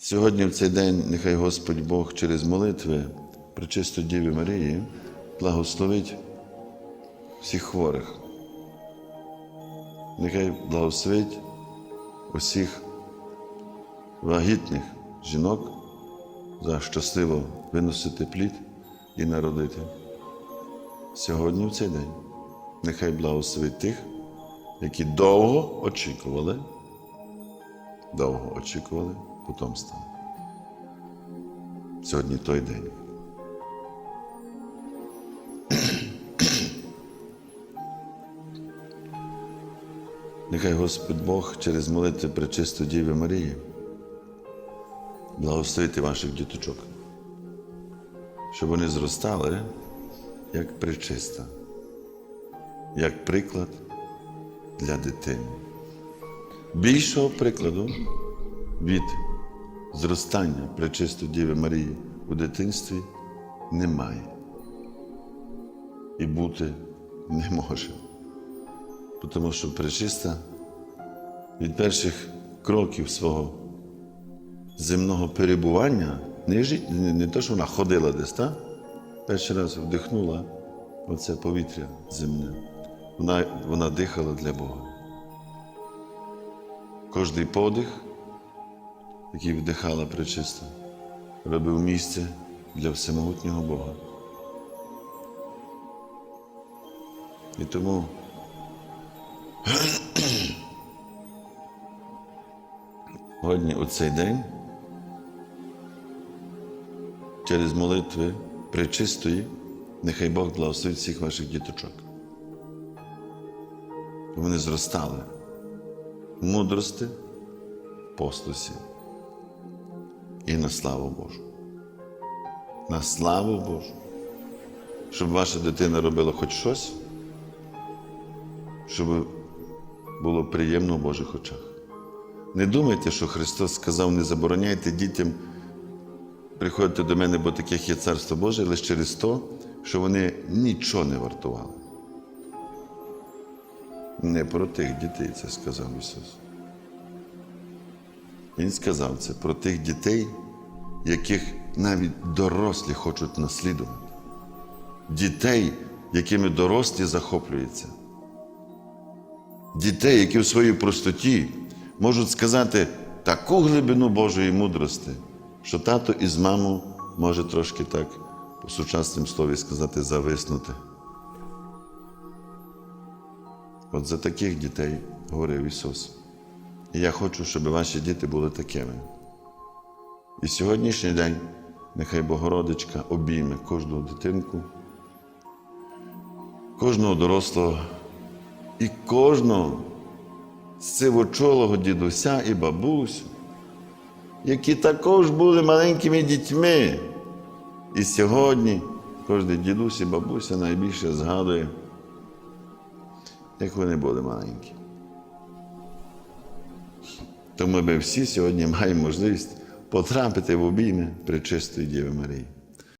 Сьогодні в цей день нехай Господь Бог через молитви Пречисто Діві Марії благословить всіх хворих. Нехай благословить усіх вагітних жінок за щасливо виносити плід і народити. Сьогодні в цей день нехай благословить тих, які довго очікували, довго очікували потомства. Сьогодні той день. Нехай Господь Бог через молитви Пречисто Діви Марії благословити ваших діточок, щоб вони зростали як причиста, як приклад для дитини. Більшого прикладу від зростання Пречисто Діви Марії у дитинстві немає і бути не може. Тому що пречиста від перших кроків свого земного перебування, не, жить, не, не те, що вона ходила десь, та? перший раз вдихнула оце повітря земне. Вона, вона дихала для Бога. Кожний подих, який вдихала пречиста, робив місце для всемогутнього Бога. І тому Сьогодні у цей день через молитви пречистої, нехай Бог благословить всіх ваших діточок. Вони зростали в мудрості, послусі і на славу Божу. На славу Божу. Щоб ваша дитина робила хоч щось, щоб було приємно в Божих очах. Не думайте, що Христос сказав, не забороняйте дітям приходити до мене, бо таких є Царство Боже, лише через те, що вони нічого не вартували. Не про тих дітей це сказав Ісус. Він сказав це про тих дітей, яких навіть дорослі хочуть наслідувати. Дітей, якими дорослі захоплюються. Дітей, які в своїй простоті можуть сказати таку глибину Божої мудрості, що тато із мамою може трошки так по сучасному слові сказати зависнути. От за таких дітей говорив Ісус. Я хочу, щоб ваші діти були такими. І сьогоднішній день нехай Богородичка обійме кожну дитинку, кожного дорослого і кожного сивочолого дідуся і бабусю, які також були маленькими дітьми. І сьогодні кожен дідусь і бабуся найбільше згадує, як вони були маленькі. Тому ми всі сьогодні маємо можливість потрапити в обійми Пречистої Діви Марії.